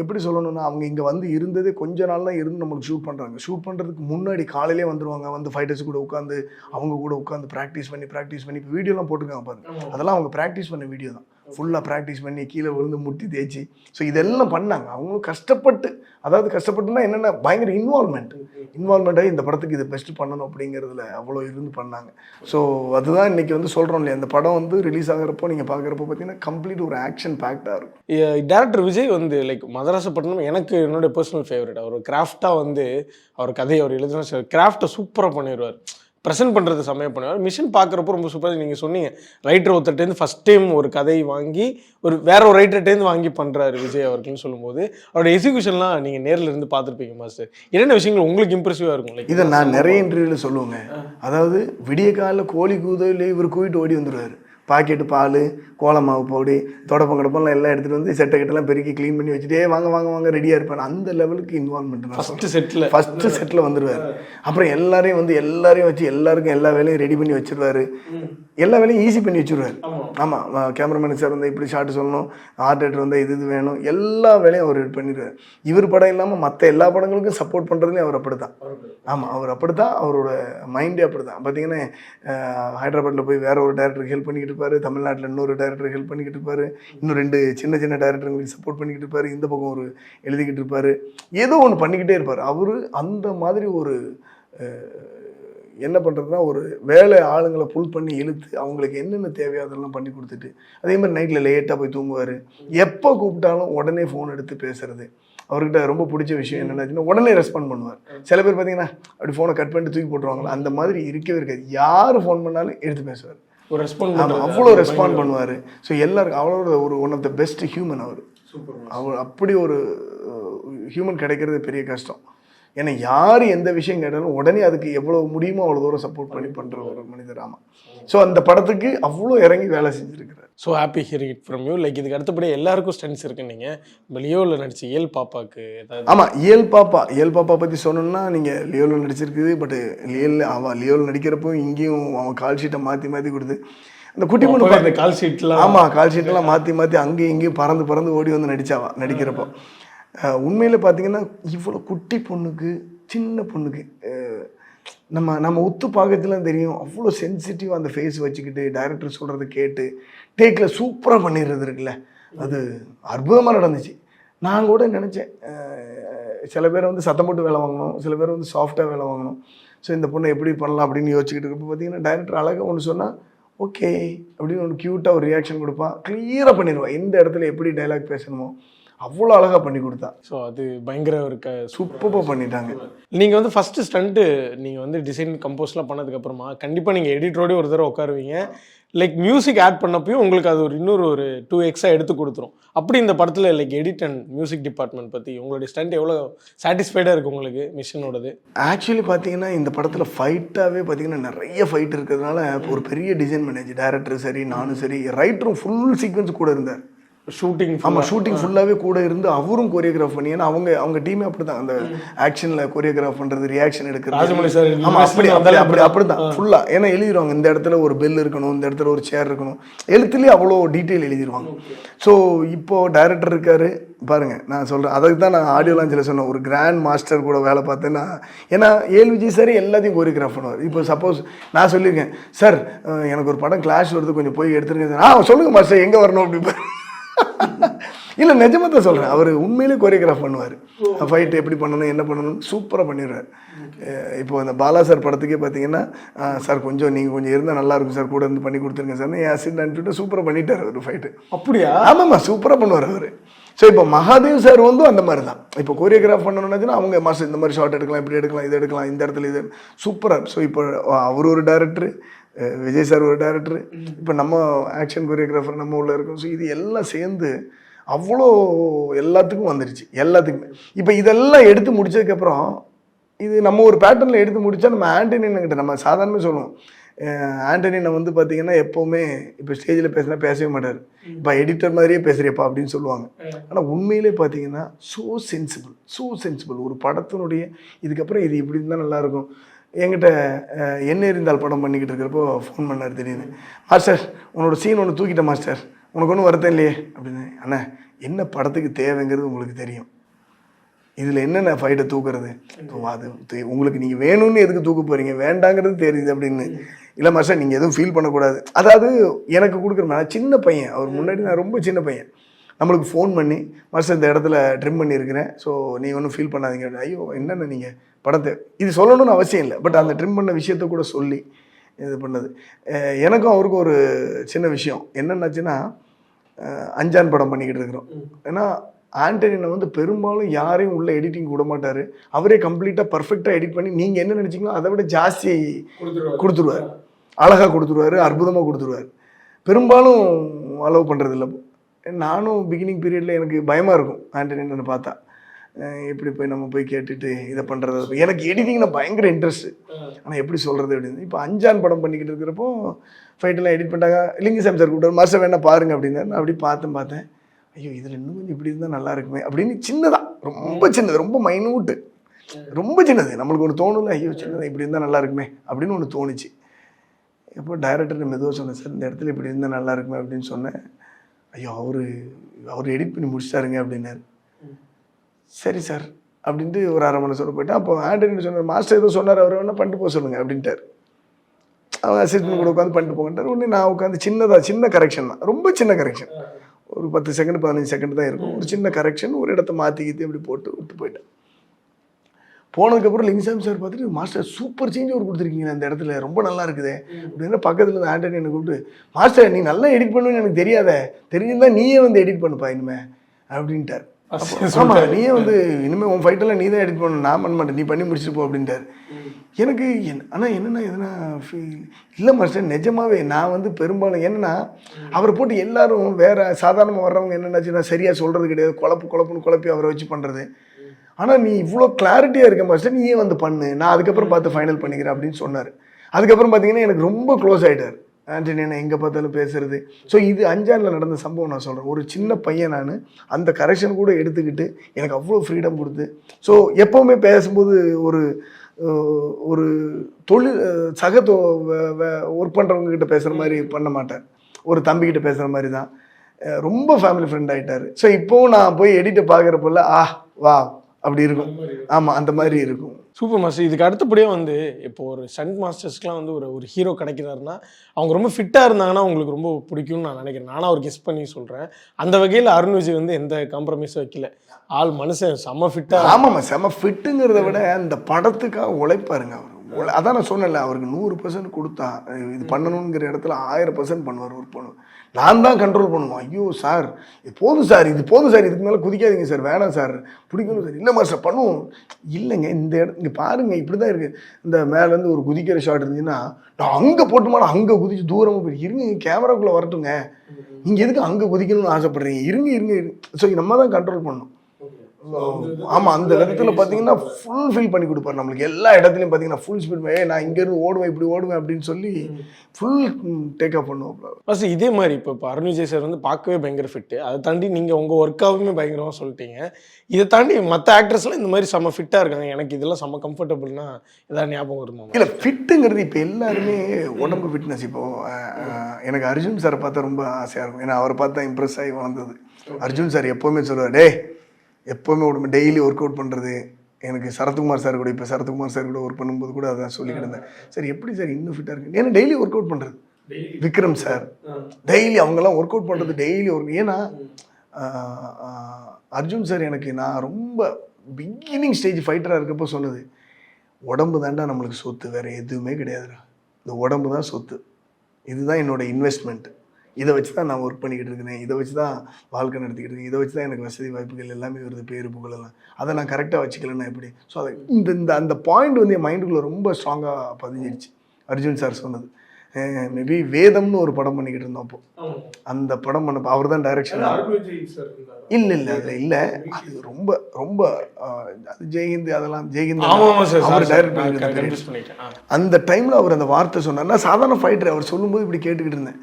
எப்படி சொல்லணும்னா அவங்க இங்கே வந்து இருந்ததே கொஞ்ச நாள் தான் இருந்து நம்மளுக்கு ஷூட் பண்ணுறாங்க ஷூட் பண்ணுறதுக்கு முன்னாடி காலையிலே வந்துருவாங்க. வந்து ஃபைட்டர்ஸ் கூட உட்காந்து அவங்க கூட உட்காந்து ப்ராக்டிஸ் பண்ணி ப்ராக்டிஸ் பண்ணி இப்போ வீடியோலாம் போட்டிருக்காங்க பாருங்க. அதெல்லாம் அவங்க ப்ராக்டிஸ் பண்ண வீடியோ தான். ஃபுல்லாக ப்ராக்டிஸ் பண்ணி கீழே விழுந்து முட்டி தேய்ச்சி. ஸோ இதெல்லாம் பண்ணாங்க. அவங்களும் கஷ்டப்பட்டு அதாவது கஷ்டப்பட்டுனா என்னென்ன பயங்கர இன்வால்மெண்ட் இன்வால்மெண்ட்டாக இந்த படத்துக்கு இது பெஸ்ட் பண்ணணும் அப்படிங்கிறதுல அவ்வளோ இருந்து பண்ணாங்க. ஸோ அதுதான் இன்றைக்கி வந்து சொல்கிறோம் இல்லையா? இந்த படம் வந்து ரிலீஸ் ஆகிறப்போ நீங்கள் பார்க்குறப்போ பார்த்தீங்கன்னா கம்ப்ளீட் ஒரு ஆக்ஷன் பேக்டாக இருக்கும். டேரக்டர் விஜய் வந்து லைக் மதராசப்பட்டினம் எனக்கு என்னுடைய பர்சனல் ஃபேவரட் அவர் கிராஃப்டாக வந்து அவர் கதையை அவர் எழுதுனா கிராஃப்டை சூப்பராக பண்ணிடுவார் ப்ரெசென்ட் பண்ணுறது செம்மையாக பண்ணுவார். மிஷன் பார்க்குறப்போ ரொம்ப சூப்பராக நீங்கள் சொன்னீங்க. ரைட்டர் ஒருத்தர்ட்டேருந்து ஃபஸ்ட் டைம் ஒரு கதை வாங்கி ஒரு வேற ஒரு ரைட்டர்ட்டேருந்து வாங்கி பண்ணுறாரு விஜய் அவர்கள்னு சொல்லும்போது அவரோட எக்ஸிகியூஷன்லாம் நீங்கள் நேரில் இருந்து பார்த்துருப்பீங்க மாஸ்டர் என்னென்ன விஷயங்கள் உங்களுக்கு இம்ப்ரெசிவாக இருக்கும்? இதை நான் நிறைய இன்டர்வியூவில் சொல்லுவேங்க. அதாவது விடிய காலையில் கோழி கூதையிலே இவர் கூவிட்டு ஓடி வந்துடுவார் பாக்கெட்டு பால் கோலமாவு பொடி தொடப்பம் கிடப்பெல்லாம் எல்லாம் எடுத்துகிட்டு வந்து செட்டை கிட்டலாம் பெருக்கி க்ளீன் பண்ணி வச்சுட்டே வாங்க வாங்க வாங்க ரெடியாக இருப்பார். அந்த லெவலுக்கு involvement first settle first settle வந்துடுவார் அப்புறம் எல்லாரையும் வந்து எல்லாரையும் வச்சு எல்லாருக்கும் எல்லா வேலையும் ரெடி பண்ணி வச்சிருவாரு. எல்லா வேலையும் ஈஸி பண்ணி வச்சிருவாரு. ஆமாம் கேமராமேன் சார் வந்து இப்படி ஷார்ட் சொல்லணும் ஆர்ட் டேரக்டர் வந்து இது இது வேணும் எல்லா வேலையும் அவர் பண்ணிடுவார் இவர் படம் இல்லாமல் மற்ற எல்லா படங்களுக்கும் சப்போர்ட் பண்ணுறதுலையும் அவர் அப்படி தான் ஆமாம் அவர் அப்படி தான் அவரோட மைண்டே அப்படி தான் பார்த்தீங்கன்னா ஹைதராபாத்தில் போய் வேற ஒரு டேரக்டருக்கு ஹெல்ப் பண்ணிக்கிட்டு இருப்பாரு தமிழ்நாட்டில் இன்னொரு டேரக்டருக்கு ஹெல்ப் பண்ணிக்கிட்டு இருப்பாரு. இன்னும் ரெண்டு சின்ன சின்ன டேரக்டருக்கு சப்போர்ட் பண்ணிக்கிட்டு இருப்பாரு. இந்த பக்கம் ஒரு எழுதிக்கிட்டு இருப்பாரு. ஏதோ ஒன்று பண்ணிக்கிட்டே இருப்பார். அவர் அந்த மாதிரி ஒரு என்ன பண்ணுறதுனா ஒரு வேலை ஆளுங்களை புல் பண்ணி இழுத்து அவங்களுக்கு என்னென்ன தேவையோ அதெல்லாம் பண்ணி கொடுத்துட்டு அதே மாதிரி நைட்டில் லேட்டாக போய் தூங்குவார். எப்போ கூப்பிட்டாலும் உடனே ஃபோன் எடுத்து பேசுறது. அவர்கிட்ட ரொம்ப பிடிச்ச விஷயம் என்னன்னாச்சுன்னா உடனே ரெஸ்பாண்ட் பண்ணுவார். சில பேர் பார்த்தீங்கன்னா அப்படி ஃபோனை கட் பண்ணிட்டு தூக்கி போட்டுருவாங்களா? அந்த மாதிரி இருக்கவே இருக்காது. யார் ஃபோன் பண்ணாலும் எடுத்து பேசுவார். ரெஸ்பாண்ட் அவ்வளோ ரெஸ்பாண்ட் பண்ணுவார். ஸோ எல்லாருக்கும் அவரோட ஒரு one of the best human அவர். அவர் அப்படி ஒரு ஹியூமன் கிடைக்கிறது பெரிய கஷ்டம். ஏன்னா யார் எந்த விஷயம் கேட்டாலும் உடனே அதுக்கு எவ்வளோ முடியுமோ அவ்வளோ தூரம் சப்போர்ட் பண்ணி பண்ணுற ஒரு மனிதர் ஆமாம் ஸோ அந்த படத்துக்கு அவ்வளோ இறங்கி வேலை செஞ்சுருக்கிறார். So happy hearing it from you like இதுக்கு அடுத்தபடி எல்லாருக்கும் ஸ்டன்ஸ் இருக்கு நீங்கள் இப்போ லியோவில் நடிச்ச இயல் பாப்பாக்கு ஆமாம் இயல் பாப்பா. இயல் பாப்பா பற்றி சொன்னோம்னா நீங்கள் லியோவில் நடிச்சிருக்குது பட் லியல் அவன் லியோவில் நடிக்கிறப்போ இங்கேயும் அவன் கால் ஷீட்டை மாற்றி மாற்றி கொடுத்து அந்த குட்டி பொண்ணு கால் ஷீட்லாம் ஆமாம் கால் ஷீட்டெல்லாம் மாற்றி மாற்றி அங்கேயும் இங்கேயும் பறந்து பறந்து ஓடி வந்து நடிச்சாவா நடிக்கிறப்போ. உண்மையில் பார்த்தீங்கன்னா இவ்வளோ குட்டி பொண்ணுக்கு சின்ன பொண்ணுக்கு நம்ம நம்ம உத்து பார்க்கறதுலாம் தெரியும். அவ்வளோ சென்சிட்டிவ் அந்த ஃபேஸ் வச்சுக்கிட்டு டைரக்டர் சொல்கிறத கேட்டு டேக்கில் சூப்பராக பண்ணிடுறது இருக்குல்ல. அது அற்புதமாக நடந்துச்சு. நான் கூட நினச்சேன் சில பேர் வந்து சத்தம் போட்டு வேலை வாங்கணும் சில பேர் வந்து சாஃப்டாக வேலை வாங்கணும். ஸோ இந்த பொண்ணை எப்படி பண்ணலாம் அப்படின்னு யோசிச்சுக்கிட்டு இருக்கப்போ பார்த்தீங்கன்னா டைரக்டர் அழகாக ஒன்று சொன்னால் ஓகே அப்படின்னு ஒன்று க்யூட்டாக ஒரு ரியாக்ஷன் கொடுப்பான். கிளியராக பண்ணிடுவான். எந்த இடத்துல எப்படி டைலாக் பேசணுமோ. அவ்வளோ அழகாக பண்ணி கொடுத்தா. ஸோ அது பயங்கர ஒரு க சூப்பராக பண்ணிட்டாங்க. நீங்கள் வந்து ஃபஸ்ட்டு ஸ்டண்ட்டு நீங்கள் வந்து டிசைன் கம்போஸ்லாம் பண்ணதுக்கப்புறமா கண்டிப்பாக நீங்கள் எடிட்டரோடய ஒரு தடவை உட்காருவீங்க. லைக் மியூசிக் ஆட் பண்ணப்பையும் உங்களுக்கு அது ஒரு இன்னொரு ஒரு டூ எக்ஸாக எடுத்து கொடுத்துரும். அப்படி இந்த படத்தில் like edit and music department பற்றி உங்களுடைய ஸ்டண்ட் எவ்வளோ சாட்டிஸ்ஃபைடாக இருக்குது உங்களுக்கு மிஷனோடது? ஆக்சுவலி பார்த்தீங்கன்னா இந்த படத்தில் ஃபைட்டாகவே பார்த்தீங்கன்னா நிறைய ஃபைட் இருக்கிறதுனால ஒரு பெரிய டிசைன் மேனேஜ் டேரக்டர் சரி நானும் சரி ரைட்டரும் ஃபுல் சீக்வன்ஸ் கூட இருந்தார். ஷூட்டிங் ஆமாம் ஷூட்டிங் ஃபுல்லாகவே கூட இருந்து அவரும் கோரியோகிராஃப் பண்ணி ஏன்னா அவங்க அவங்க டீமே அப்படி தான் அந்த ஆக்ஷனில் கோரியோகிராஃப் பண்ணுறது ரியாக்ஷன் எடுக்கிறது. ஆமாம் அப்படி அப்படி அப்படி அப்படி தான் ஃபுல்லாக ஏன்னா எழுதிடுவாங்க இந்த இடத்துல ஒரு பெல் இருக்கணும் இந்த இடத்துல ஒரு சேர் இருக்கணும். எழுத்துலேயே அவ்வளோ டீட்டெயில் எழுதிடுவாங்க ஸோ இப்போ டைரக்டர் இருக்காரு. பாருங்க நான் சொல்கிறேன் அதுக்கு தான் நான் ஆடியோ லாஞ்சில் சொன்னேன். ஒரு கிராண்ட் மாஸ்டர் கூட வேலை பார்த்தேன்னா ஏன்னா ஏல் விஜய் சார் எல்லாத்தையும் கோரியோகிராஃப் பண்ணுவார். இப்போ சப்போஸ் நான் சொல்லியிருக்கேன் சார் எனக்கு ஒரு படம் கிளாஷ் வருது கொஞ்சம் போய் எடுத்துருங்க. ஆ சொல்லுங்கள் மாஸ்டர் எங்கே வரணும் அப்படி இல்லை தான் சொல்கிறேன் அவர் உண்மையிலே கோரியோகிராஃப் பண்ணுவார். ஃபைட் எப்படி பண்ணணும் என்ன பண்ணணும் சூப்பராக பண்ணிடுவார் இப்போ அந்த பாலா சார் படத்துக்கே பார்த்தீங்கன்னா சார் கொஞ்சம் நீங்கள் கொஞ்சம் இருந்தால் நல்லா இருக்கும் சார். கூட இருந்து பண்ணி கொடுத்துருங்க சார் என் அசிட் அனுப்பிட்டு சூப்பராக பண்ணிட்டார் ஒரு ஃபைட்டு அப்படியா? ஆமாம்மா சூப்பராக பண்ணுவார் அவர். ஸோ இப்போ மகாதேவ் சார் வந்து அந்த மாதிரி தான் இப்போ கோரியோகிராஃப் பண்ணணும்னாச்சுன்னா அவங்க மாஸ்டர் இந்த மாதிரி ஷார்ட் எடுக்கலாம் இப்படி எடுக்கலாம் இது எடுக்கலாம் இந்த இடத்துல இது சூப்பராக ஸோ இப்போ அவர் ஒரு டேரக்டர் விஜய் சார் ஒரு டேரக்டர் இப்போ நம்ம ஆக்ஷன் கோரியோகிராஃபர் நம்ம உள்ள இருக்கோம். ஸோ இது எல்லாம் சேர்ந்து அவ்வளோ எல்லாத்துக்கும் வந்துருச்சு. எல்லாத்துக்குமே. இப்போ இதெல்லாம் எடுத்து முடிச்சதுக்கப்புறம் இது நம்ம ஒரு பேட்டர்னில் எடுத்து முடிச்சா நம்ம ஆண்டனின்னு கிட்ட நம்ம சாதாரணமாக சொல்லுவோம். ஆண்டனினை வந்து பார்த்தீங்கன்னா எப்போவுமே இப்போ ஸ்டேஜில் பேசினா பேசவே மாட்டார். இப்போ எடிட்டர் மாதிரியே பேசுறியப்பா அப்படின்னு சொல்லுவாங்க. ஆனால் உண்மையிலே பார்த்தீங்கன்னா ஸோ சென்சிபிள் ஸோ சென்சிபிள் ஒரு படத்தினுடைய இதுக்கப்புறம் இது இப்படி இருந்தால் நல்லாயிருக்கும் என்கிட்ட என்ன இருந்தால் படம் பண்ணிக்கிட்டு இருக்கிறப்போ ஃபோன் பண்ணார் திடீர்னு. மாஸ்டர் உன்னோட சீன் ஒன்று தூக்கிட்டேன் மாஸ்டர். உனக்கு ஒன்றும் வருத்தம் இல்லையே? அப்படின்னு. அண்ணா என்ன படத்துக்கு தேவைங்கிறது உங்களுக்கு தெரியும். இதில் என்னென்ன ஃபைட்டை தூக்குறது? அது உங்களுக்கு நீங்கள் வேணும்னு எதுக்கு தூக்க போகிறீங்க வேண்டாங்கிறது தெரியுது அப்படின்னு. இல்லை மாஸ்டர் நீங்கள் எதுவும் ஃபீல் பண்ணக்கூடாது. அதாவது எனக்கு கொடுக்குற நான் சின்ன பையன். அவர் முன்னாடி நான் ரொம்ப சின்ன பையன். நம்மளுக்கு ஃபோன் பண்ணி மாஸ்டர் இந்த இடத்துல ட்ரிம் பண்ணியிருக்கிறேன். ஸோ நீ ஒன்றும் ஃபீல் பண்ணாதீங்க. ஐயோ என்னென்ன நீங்கள் படத்தை இது சொல்லணும்னு அவசியம் இல்லை. பட் அந்த ட்ரிம் பண்ண விஷயத்த கூட சொல்லி இது பண்ணது. எனக்கும் அவருக்கும் ஒரு சின்ன விஷயம். என்னென்னாச்சுன்னா அஞ்சான் படம் பண்ணிக்கிட்டு இருக்கிறோம். ஏன்னா ஆண்டனினை வந்து பெரும்பாலும் யாரையும் உள்ள எடிட்டிங் விட மாட்டார். அவரே கம்ப்ளீட்டாக பர்ஃபெக்டாக எடிட் பண்ணி நீங்கள் என்ன நினச்சிங்களோ அதை விட ஜாஸ்தி கொடுத்துருவார். அழகாக கொடுத்துருவாரு அற்புதமாக கொடுத்துருவார். பெரும்பாலும் அலோவ் பண்ணுறது இல்லை நானும் பிகினிங் பீரியடில் எனக்கு பயமாக இருக்கும். ஆண்டனின்னு பார்த்தா. எப்படி போய் நம்ம போய் கேட்டுட்டு இதை பண்ணுறது எனக்கு எடிட்டிங்ல பயங்கர இன்ட்ரெஸ்ட் ஆனால் எப்படி சொல்கிறது அப்படின்னு. இப்போ அஞ்சான் படம் பண்ணிக்கிட்டு இருக்கிறப்போ ஃபைட்டெல்லாம் எடிட் பண்ணிட்டாங்க. லிங்கசாமி சார் கூப்பிட்டு மாஸ்டர் வேணா பாருங்க அப்படின்னு நான் அப்படி பார்த்தேன் பார்த்தேன். ஐயோ இதில் இன்னும் கொஞ்சம் இப்படி இருந்தால் நல்லா இருக்குமே அப்படின்னு சின்னதாக ரொம்ப சின்னது ரொம்ப மைனூட்டு ரொம்ப சின்னது. நம்மளுக்கு ஒன்று தோணும்ல ஐயோ சின்னதாக இப்படி இருந்தால் நல்லா இருக்குமே அப்படின்னு ஒன்று தோணுச்சு. எப்போ டைரக்டர் மெதுவாக சொன்னேன் சார் இந்த இடத்துல இப்படி இருந்தால் நல்லா இருக்குமே அப்படின்னு சொன்னேன். ஐயோ அவர் அவர் எடிட் பண்ணி முடிச்சிட்டாருங்க அப்படின்னாரு. சரி சார் அப்படின்ட்டு ஒரு அரை மணி நேரம் போயிட்டேன் அப்போ ஆண்டனி சொன்னார் மாஸ்டர் ஏதோ சொன்னார் அவர் வேணா பண்ணிட்டு போக சொல்லுங்க அப்படின்ட்டார். அவங்க அசிஸ்டன்ட் கூட உட்காந்து பண்ணிட்டு போங்கட்டார் உடனே நான் உட்காந்து சின்னதாக சின்ன கரெக்ஷன் தான். ரொம்ப சின்ன கரெக்ஷன் ஒரு பத்து செகண்ட் பதினஞ்சு செகண்ட் தான் இருக்கும். ஒரு சின்ன கரெக்ஷன் ஒரு இடத்த மாற்றி கீத்தி அப்படி போட்டு விட்டு போயிட்டேன். போனதுக்கப்புறம் லிங்சாமி சார் பார்த்துட்டு மாஸ்டர் சூப்பர் சேஞ்ச் ஒரு கொடுத்துருக்கீங்க அந்த இடத்துல ரொம்ப நல்லா இருக்குது. அப்படின்னா பக்கத்தில் இருந்து ஆண்டனி என்னை கூப்பிட்டு மாஸ்டர் நீ நல்லா எடிட் பண்ணுவேன்னு எனக்கு தெரியாத. தெரிஞ்சிருந்தா நீயே வந்து எடிட் பண்ணுப்பா இனிமே. அப்படின்ட்டார். அப்போ, ஆமா நீயே வந்து இனிமே உன் ஃபைட்டெல்லாம் நீ தான் எடிட் பண்ணணும். நான் பண்ண மாட்டேன். நீ பண்ணி முடிச்சுட்டு போ அப்படின்ட்டார். எனக்கு என் ஆனால் என்னென்னா எதுனா ஃபீல் இல்லை மாஸ்டர் நிஜமாவே நான் வந்து பெரும்பாலும் என்னன்னா அவரை போட்டு எல்லாரும் வேற சாதாரணமாக வர்றவங்க என்னென்னாச்சுன்னா சரியாக சொல்கிறது கிடையாது. குழப்பு குழப்புன்னு குழப்பி அவரை வச்சு பண்ணுறது ஆனால் நீ இவ்வளோ கிளாரிட்டியாக இருக்க மாஸ்டர் நீ ஏன் வந்து பண்ணு. நான் அதுக்கப்புறம் பார்த்து ஃபைனல் பண்ணிக்கிறேன் அப்படின்னு சொன்னார். அதுக்கப்புறம் பார்த்தீங்கன்னா எனக்கு ரொம்ப க்ளோஸ் ஆகிட்டார் ஆண்டனி என்ன எங்கே பார்த்தாலும் பேசுறது? ஸோ இது அஞ்சானில் நடந்த சம்பவம் நான் சொல்கிறேன் ஒரு சின்ன பையன் நான் அந்த கரெக்ஷன் கூட எடுத்துக்கிட்டு எனக்கு அவ்வளோ ஃப்ரீடம் கொடுத்து ஸோ எப்போவுமே பேசும்போது ஒரு ஒரு தொழில் சக தொ ஒர்க் பண்ணுறவங்க கிட்ட பேசுகிற மாதிரி பண்ண மாட்டேன் ஒரு தம்பிக்கிட்ட பேசுகிற மாதிரி தான். ரொம்ப ஃபேமிலி ஃப்ரெண்ட் ஆகிட்டாரு ஸோ இப்போவும் நான் போய் எடிட்டை பார்க்குறப்பல ஆ வா அப்படி இருக்கும். ஆமாம் அந்த மாதிரி இருக்கும். சூப்பர் மாஸ்டர் இதுக்கு அடுத்தபடியே வந்து இப்போ ஒரு ஸ்டண்ட் மாஸ்டர்ஸ்க்குலாம் வந்து ஒரு ஒரு ஹீரோ கிடைக்கிறாருன்னா அவங்க ரொம்ப ஃபிட்டாக இருந்தாங்கன்னா உங்களுக்கு ரொம்ப பிடிக்கும்னு நான் நினைக்கிறேன். நானும் அவர் கெஸ் பண்ணி சொல்கிறேன் அந்த வகையில் அருண் விஜய் வந்து எந்த காம்ப்ரமைஸும் வைக்கல. ஆள் மனுஷன் செம்ம ஃபிட்டாக ஆமாம்மா செம ஃபிட்டுங்கிறத விட அந்த படத்துக்காக உழைப்பாருங்க அவர். அதான் நான் சொன்னேன்ல அவருக்கு நூறு பர்சன்ட் கொடுத்தா இது பண்ணணுங்கிற இடத்துல ஆயிரம் பர்சன்ட் பண்ணுவார் ஒர்க் பண்ணுவார். நான் தான் கண்ட்ரோல் பண்ணுவோம் ஐயோ சார் இது போதும் சார் இது போதும் சார் இதுக்கு மேலே குதிக்காதீங்க சார் வேணாம் சார் பிடிக்கணும் சார். இல்லை மாஸ்டர் பண்ணுவோம். இல்லைங்க இந்த இடம் இங்கே பாருங்கள் இப்படி தான் இருக்குது இந்த மேலேருந்து ஒரு குதிக்கிற ஷாட் இருந்துச்சுன்னா நான் அங்கே போட்டுமான அங்கே குதிச்சு தூரமாக போய் இருங்க கேமராக்குள்ளே வரட்டுங்க. நீங்கள் எதுக்கு அங்கே குதிக்கணும்னு ஆசைப்பட்றீங்க? இருங்க இருங்க ஸோ நம்ம தான் கண்ட்ரோல் பண்ணணும். ஆமா அந்த விதத்துல பாத்தீங்கன்னா ஃபுல் ஃபில் பண்ணி கொடுப்பாரு நம்மளுக்கு. எல்லா இடத்துலயும் பாத்தீங்கன்னா ஃபுல் ஸ்பீட் நான் இங்க இருந்து ஓடுவேன் இப்படி ஓடுவேன் அப்படின்னு சொல்லி ஃபுல் டேக் ஆஃப் பண்ணுவோம் ஃபர்ஸ்ட் இதே மாதிரி இப்போ இப்போ அருண் விஜய் சார் வந்து பார்க்கவே பயங்கர ஃபிட்டு அதை தாண்டி நீங்கள் உங்கள் ஒர்க்காகவுமே பயங்கரமாக சொல்லிட்டீங்க. இதை தாண்டி மற்ற ஆக்ட்ரஸ்லாம் இந்த மாதிரி செம்ம ஃபிட்டாக இருக்காங்க. எனக்கு இதெல்லாம் செம்ம கம்ஃபர்டபுள்னா ஏதாவது ஞாபகம் வருமா? இல்ல ஃபிட்டுங்கிறது இப்போ எல்லாருமே உடம்பு ஃபிட்னஸ் இப்போ அஹ், அஹ், எனக்கு அர்ஜுன் சாரை பார்த்தா ரொம்ப ஆசையா இருக்கும். ஏன்னா அவரை பார்த்தா இம்ப்ரெஸ் ஆகி வளர்ந்தது. அர்ஜுன் சார் எப்பவுமே சொல்லுவார் டேய் எப்பவுமே உடம்பு டெய்லி ஒர்க் அவுட் பண்றது. எனக்கு சரத்குமார் சார் கூட இப்போ சரத்குமார் சார் கூட ஒர்க் பண்ணும்போது கூட அதான் சொல்லிக்கிட்டு இருந்தேன். சரி எப்படி சார் இன்னும் ஃபிட்டாக இருக்கு? ஏன்னா டெய்லி ஒர்க் அவுட் பண்ணுறது விக்ரம் சார் டெய்லி அவங்கெல்லாம் ஒர்க் அவுட் பண்ணுறது டெய்லி ஒர்க் ஏன்னா அர்ஜுன் சார் எனக்கு நான் ரொம்ப பிகினிங் ஸ்டேஜ் ஃபைட்டராக இருக்கப்போ சொன்னது உடம்பு தாண்டா நம்மளுக்கு சொத்து. வேற எதுவுமே கிடையாதுடா. இந்த உடம்பு தான் சொத்து. இதுதான் என்னோட இன்வெஸ்ட்மெண்ட் இதை வச்சு தான் நான் ஒர்க் பண்ணிக்கிட்டு இருக்கிறேன் இதை வச்சு தான் வாழ்க்கை நடத்திக்கிட்டு இருக்கேன் இதை வச்சு தான் எனக்கு வசதி வாய்ப்புகள் எல்லாமே வருது பேரு புகழெல்லாம் அதை நான் கரெக்டாக வச்சுக்கலன்னா எப்படி? ஸோ அதை இந்த இந்த அந்த பாயிண்ட் வந்து என் மைண்டுக்குள்ளே ரொம்ப ஸ்ட்ராங்காக பதிஞ்சிருச்சு. அர்ஜுன் சார் சொன்னது. மேபி வேதம்னு ஒரு படம் பண்ணிக்கிட்டு இருந்தோம் அப்போ. அந்த படம் பண்ண அவர் தான் டைரக்ஷன் இல்லை இல்லை அதில் இல்லை. அது ரொம்ப ரொம்ப அது ஜெயஹிந்த் அதெல்லாம் ஜெயஹிந்த் அவர் டைரக்ட். அந்த டைமில் அவர் அந்த வார்த்தை சொன்னார் நான் சாதாரண ஃபைட்டர் அவர் சொல்லும்போது இப்படி கேட்டுக்கிட்டு இருந்தேன்.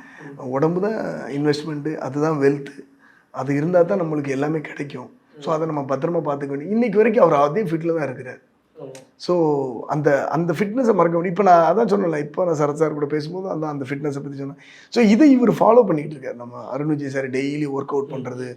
உடம்பு தான் இன்வெஸ்ட்மெண்ட்டு அதுதான் வெல்த்து அது இருந்தால் தான் நம்மளுக்கு எல்லாமே கிடைக்கும். ஸோ அதை நம்ம பத்திரமா பார்த்துக்க வேண்டிய இன்னைக்கு வரைக்கும் அவர் அதே ஃபிட்டில் தான் இருக்கிறார். ஸோ அந்த அந்த ஃபிட்னஸை மறக்க முடியும். இப்போ நான் அதான் சொன்னல இப்போ நான் சரத் சார் கூட பேசும்போது அந்த அந்த ஃபிட்னஸை பற்றி சொன்னேன். ஸோ இதை இவர் ஃபாலோ பண்ணிகிட்டு இருக்காரு. நம்ம Arun Vijay sir daily work out பண்ணுறது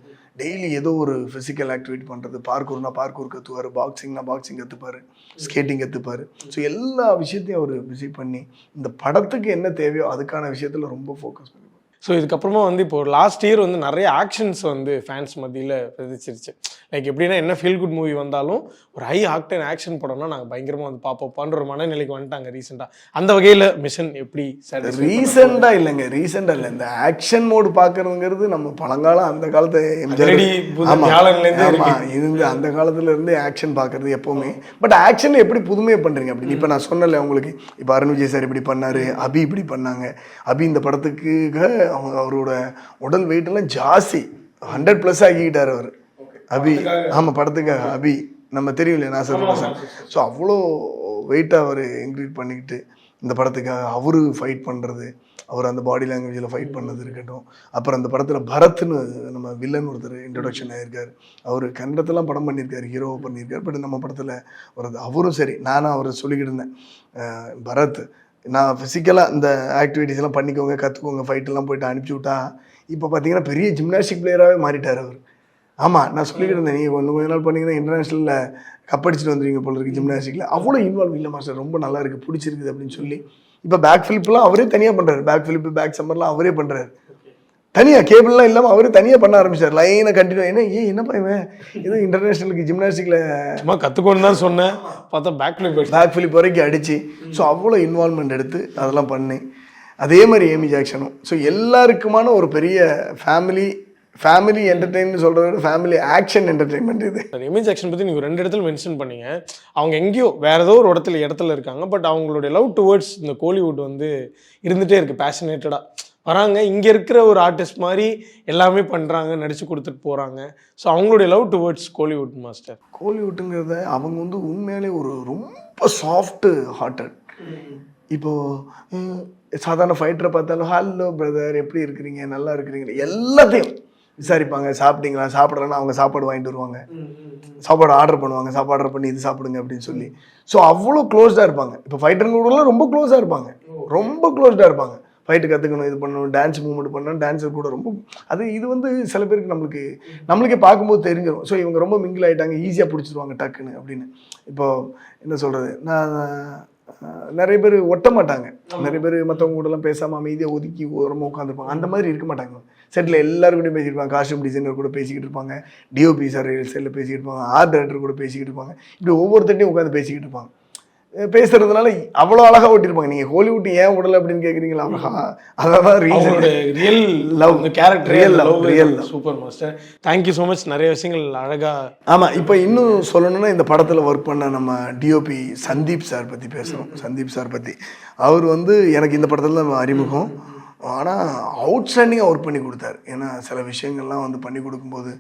டெய்லி ஏதோ ஒரு ஃபிசிக்கல் ஆக்டிவிட்டி பண்ணுறது பார்க்கூர்னா பார்க்கூர் கற்றுவார் பாக்ஸிங்னா பாக்ஸிங் கற்றுப்பார் ஸ்கேட்டிங் கற்றுப்பார் ஸோ எல்லா விஷயத்தையும் அவர் விசிட் பண்ணி இந்த படத்துக்கு என்ன தேவையோ அதுக்கான விஷயத்தில் ரொம்ப ஃபோக்கஸ் பண்ணி ஸோ இதுக்கப்புறமா வந்து இப்போ லாஸ்ட் இயர் வந்து நிறைய ஆக்ஷன்ஸ் வந்து ஃபேன்ஸ் மத்தியில் விதிச்சிருச்சு லைக் எப்படின்னா என்ன ஃபீல் குட் மூவி வந்தாலும் ஒரு ஹை ஆக்டன் ஆக்ஷன் படம்னா நாங்கள் பயங்கரமாக வந்து பார்ப்போம்ன்ற ஒரு மனநிலைக்கு வந்துட்டாங்க ரீசெண்டாக அந்த வகையில் மிஷன் எப்படி ரீசெண்டாக இல்லைங்க ரீசெண்டாக இல்லை. இந்த ஆக்ஷன் மோடு பார்க்கறதுங்கிறது நம்ம பழங்காலம் அந்த காலத்து இருந்து அந்த காலத்துல இருந்து ஆக்ஷன் பார்க்கறது எப்பவுமே. பட் ஆக்ஷன் எப்படி புதுமையை பண்றீங்க அப்படின்னு? இப்போ நான் சொன்னல உங்களுக்கு. இப்போ அருண் விஜய் சார் இப்படி பண்ணாரு அபி இப்படி பண்ணாங்க. அபி இந்த படத்துக்கு அவங்க அவரோட உடல் எல்லாம் ஜாஸ்தி. ஹண்ட்ரட் ப்ளஸ் ஆக்கிக்கிட்டார் அவர். அபி ஆமா படத்துக்காக. அபி நம்ம தெரியும் இல்லையா நாசர் சார் ஸோ அவ்வளோ வெயிட்டாக அவர் இன்க்ரீட் பண்ணிக்கிட்டு இந்த படத்துக்காக அவரு ஃபைட் பண்ணுறது அவர் அந்த பாடி லாங்குவேஜில் ஃபைட் பண்ணது இருக்கட்டும். அப்புறம் அந்த படத்தில் பரத்னு நம்ம வில்லன் ஒருத்தர் இன்ட்ரடக்ஷன் ஆயிருக்கார். அவர் கன்னடத்தெல்லாம் படம் பண்ணியிருக்காரு ஹீரோவை பண்ணியிருக்காரு. பட் நம்ம படத்தில் வருது அவரும் சரி நானும் அவர் சொல்லிக்கிட்டு இருந்தேன். பரத் நான் ஃபிசிக்கலாக இந்த ஆக்டிவிட்டீஸ் எல்லாம் பண்ணிக்கோங்க கற்றுக்கோங்க ஃபைட்டெல்லாம் போயிட்டு அனுப்பிச்சி விட்டா இப்போ பார்த்தீங்கன்னா பெரிய ஜிம்னாஸ்டிக் பிளேயராகவே மாறிட்டார் அவர். ஆமாம் நான் சொல்லிக்கிட்டு இருந்தேன் நீங்கள் கொஞ்சம் கொஞ்ச நாள் பண்ணீங்கன்னா இன்டர்நேஷ்னலில் கப்படிச்சிட்டு வந்துருவீங்க போல இருக்கு ஜிம்னாஸ்டிக்கில் அவ்வளோ இன்வால்வ் இல்லை மாஸ்டர் ரொம்ப நல்லா இருக்குது பிடிச்சிருக்குது அப்படின்னு சொல்லி. இப்போ பேக் ஃபிலிப்லாம் அவரே தனியாக பண்ணுறாரு பேக் ஃபிலிப்பு பேக் சம்மர்லாம் அவரே பண்ணுறாரு தனியாக கேபிள்லாம் இல்லாமல் அவரே தனியாக பண்ண ஆரம்பிச்சார். லைனை கண்டினியூ என்ன ஏன் என்னப்பா இவன்? ஏதோ இன்டர்நேஷ்னலுக்கு ஜிம்னாஸ்டிக்கில் சும்மா கற்றுக்கொண்டு தான் சொன்னேன். பார்த்தா பேக்ல போயிடுச்சு. பேக் ஃபிலிப் வரைக்கும் அடிச்சு. ஸோ அவ்வளோ இன்வால்மெண்ட் எடுத்து அதெல்லாம் பண்ணி. அதே மாதிரி ஏமி ஜாக்சனும் ஸோ எல்லாருக்குமான ஒரு பெரிய ஃபேமிலி ஃபேமிலி என்டர்டெயின்னு சொல்கிறத விட ஃபேமிலி ஆக்ஷன் என்டர்டெயின்மெண்ட் இது. இமேஜ் ஆக்ஷன் பற்றி நீங்கள் ரெண்டு இடத்துல மென்ஷன் பண்ணீங்க. அவங்க எங்கேயோ வேற ஏதோ ஒரு இடத்துல இடத்துல இருக்காங்க. பட் அவங்களுடைய லவ் டுவர்ட்ஸ் இந்த கோலிவுட் வந்து இருந்துகிட்டே இருக்கு. பேஷனேட்டடாக வராங்க. இங்கே இருக்கிற ஒரு ஆர்டிஸ்ட் மாதிரி எல்லாமே பண்ணுறாங்க நடித்து கொடுத்துட்டு போகிறாங்க ஸோ அவங்களுடைய லவ் டுவர்ட்ஸ் கோலிவுட் மாஸ்டர் கோலிவுட்டுங்கிறத அவங்க வந்து உண்மையிலே ஒரு ரொம்ப சாஃப்ட்டு ஹார்ட்டட் இப்போது சாதாரண ஃபைட்டரை பார்த்தாலும் ஹலோ பிரதர் எப்படி இருக்கிறீங்க? நல்லா இருக்கிறீங்க? எல்லாத்தையும் விசாரிப்பாங்க. சாப்பிட்டீங்களா? சாப்பிட்றேன்னா அவங்க சாப்பாடு வாங்கிட்டு வருவாங்க. சாப்பாடு ஆர்டர் பண்ணுவாங்க. சாப்பாடு ஆர்டர் பண்ணி இது சாப்பிடுங்க அப்படின்னு சொல்லி. ஸோ அவ்வளோ க்ளோஸ்டாக இருப்பாங்க. இப்போ ஃபைட்டருங்க கூடலாம் ரொம்ப க்ளோஸாக இருப்பாங்க. ரொம்ப க்ளோஸ்டாக இருப்பாங்க. ஃபைட்டு கற்றுக்கணும் இது பண்ணணும் டான்ஸ் மூவ்மெண்ட் பண்ணணும் டான்ஸர் கூட ரொம்ப அது இது வந்து சில பேருக்கு நம்மளுக்கு நம்மளுக்கே பார்க்கும்போது தெரிஞ்சிடும் ஸோ இவங்க ரொம்ப மிங்கிள் ஆகிட்டாங்க ஈஸியாக பிடிச்சிருவாங்க டக்குன்னு அப்படின்னு. இப்போ என்ன சொல்கிறது நான் நிறைய பேர் ஒட்ட மாட்டாங்க. நிறைய பேர் மற்றவங்க கூடலாம் பேசாமல் அமைதியாக ஒதுக்கி ஓரமாக உட்காந்துருப்பாங்க அந்த மாதிரி இருக்க மாட்டாங்க. செட்டில் எல்லாரும் கூடயும் பேசியிருப்பாங்க காஸ்டியூம் டிசைனர் கூட பேசிக்கிட்டு இருப்பாங்க. டிஓபி சார் செல்லில் பேசிக்கிட்டு இருப்பாங்க. ஆர்ட் டைரக்டர் கூட பேசிக்கிட்டு இருப்பாங்க. இப்படி ஒவ்வொருத்தட்டையும் உட்காந்து பேசிக்கிட்டு இருப்பாங்க. பேசுறதுனால அவ்வளோ அழகா ஓட்டியிருப்பாங்க நீங்கள் ஹாலிவுட் ஏன் விடல அப்படின்னு கேட்குறீங்களா அதான் reason real. Love character real love love. Super master thank you so much நிறைய விஷயங்கள் அழகா ஆமாம் இப்போ இன்னும் சொல்லணும்னா இந்த படத்தில் ஒர்க் பண்ண நம்ம டிஓபி சந்தீப் சார் பற்றி பேசுகிறோம் சந்தீப் சார் பற்றி அவர் வந்து எனக்கு இந்த படத்தில் தான் அறிமுகம். ஆனால் அவுட்ஸ்டாண்டிங்காக ஒர்க் பண்ணி கொடுத்தாரு. ஏன்னா சில விஷயங்கள்லாம் வந்து பண்ணி கொடுக்கும்போது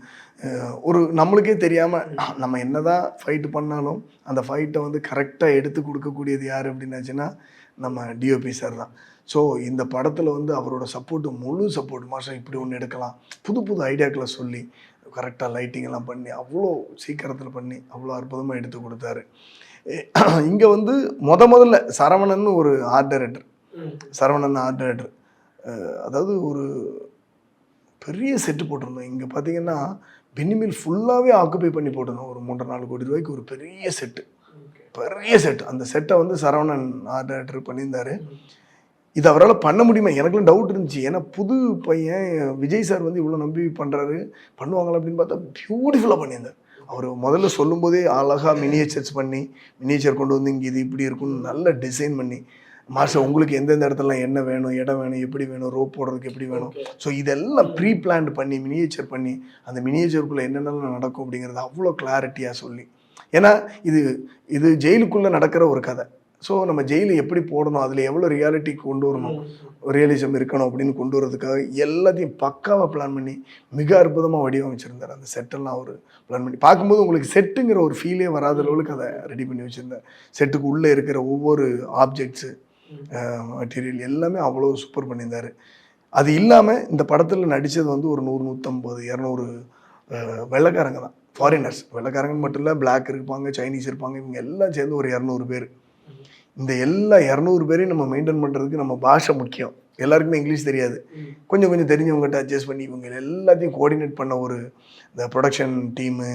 ஒரு நம்மளுக்கே தெரியாமல் நம்ம என்னதான் ஃபைட்டு பண்ணாலும் அந்த ஃபைட்டை வந்து கரெக்டாக எடுத்து கொடுக்கக்கூடியது யார்? அப்படின்னாச்சுன்னா நம்ம டிஓபி சார் தான். ஸோ இந்த படத்தில் வந்து அவரோட சப்போர்ட்டு முழு சப்போர்ட் மாஸ்டர் இப்படி ஒன்று எடுக்கலாம். புது புது ஐடியாக்களை சொல்லி கரெக்டாக லைட்டிங் எல்லாம் பண்ணி அவ்வளோ சீக்கிரத்தில் பண்ணி அவ்வளோ அற்புதமாக எடுத்து கொடுத்தாரு. இங்கே வந்து முத முதல்ல சரவணன் ஒரு art director Saravanan art director அதாவது ஒரு பெரிய செட்டு போட்டிருந்தோம். இங்கே பார்த்தீங்கன்னா பெனிமில் ஃபுல்லாகவே ஆக்குபை பண்ணி போட்டிருந்தோம். ஒரு மூன்றரை நாலு கோடி ரூபாய்க்கு ஒரு பெரிய செட்டு பெரிய செட் அந்த செட்டை வந்து சரவணன் ஆர்ட் டைரக்டர் பண்ணியிருந்தாரு. இது அவரால் பண்ண முடியுமா? எனக்குலாம் டவுட் இருந்துச்சு. ஏன்னா புது பையன் விஜய் சார் வந்து இவ்வளோ நம்பி பண்ணுறாரு பண்ணுவாங்களா அப்படின்னு பார்த்தா பியூட்டிஃபுல்லாக பண்ணியிருந்தார். அவர் முதல்ல சொல்லும்போதே அழகாக மினியேச்சர்ஸ் பண்ணி மினியேச்சர் கொண்டு வந்து இங்கே இது இப்படி இருக்கும்னு நல்ல டிசைன் பண்ணி மாஸ்டர் உங்களுக்கு எந்தெந்த இடத்துல என்ன வேணும் இடம் வேணும் எப்படி வேணும் ரோப் போடுறதுக்கு எப்படி வேணும்? ஸோ இதெல்லாம் ப்ரீ பிளான்ட் பண்ணி மினியேச்சர் பண்ணி அந்த மினியேச்சருக்குள்ளே என்னென்னலாம் நடக்கும் அப்படிங்கிறது அவ்வளோ கிளாரிட்டியாக சொல்லி. ஏன்னா இது இது ஜெயிலுக்குள்ளே நடக்கிற ஒரு கதை. ஸோ நம்ம ஜெயிலு எப்படி போடணும் அதில் எவ்வளோ ரியாலிட்டி கொண்டு வரணும் ரியலிசம் இருக்கணும் அப்படின்னு கொண்டு வரதுக்காக எல்லாத்தையும் பக்காவாக பிளான் பண்ணி மிக அற்புதமாக வடிவமைச்சிருந்தார். அந்த செட்டெல்லாம் அவர் பிளான் பண்ணி பார்க்கும்போது உங்களுக்கு செட்டுங்கிற ஒரு ஃபீலே வராத அளவுக்கு அதை ரெடி பண்ணி வச்சுருந்தார். செட்டுக்கு உள்ளே இருக்கிற ஒவ்வொரு ஆப்ஜெக்ட்ஸு மெட்டீரியல் எல்லாமே அவ்வளோ சூப்பர் பண்ணியிருந்தார். அது இல்லாமல் இந்த படத்தில் நடித்தது வந்து ஒரு நூறு நூற்றம்பது இரநூறு வெள்ளைக்காரங்க தான். ஃபாரினர்ஸ் வெள்ளைக்காரங்க மட்டும் இல்லை பிளாக் இருப்பாங்க சைனீஸ் இருப்பாங்க இவங்க எல்லாம் சேர்ந்து ஒரு இரநூறு பேர். இந்த எல்லா இரநூறு பேரையும் நம்ம மெயின்டைன் பண்ணுறதுக்கு நம்ம பாஷை முக்கியம். எல்லாருக்குமே இங்கிலீஷ் தெரியாது. கொஞ்சம் கொஞ்சம் தெரிஞ்சவங்ககிட்ட அட்ஜஸ்ட் பண்ணி இவங்க எல்லாத்தையும் கோஆர்டினேட் பண்ண ஒரு இந்த production team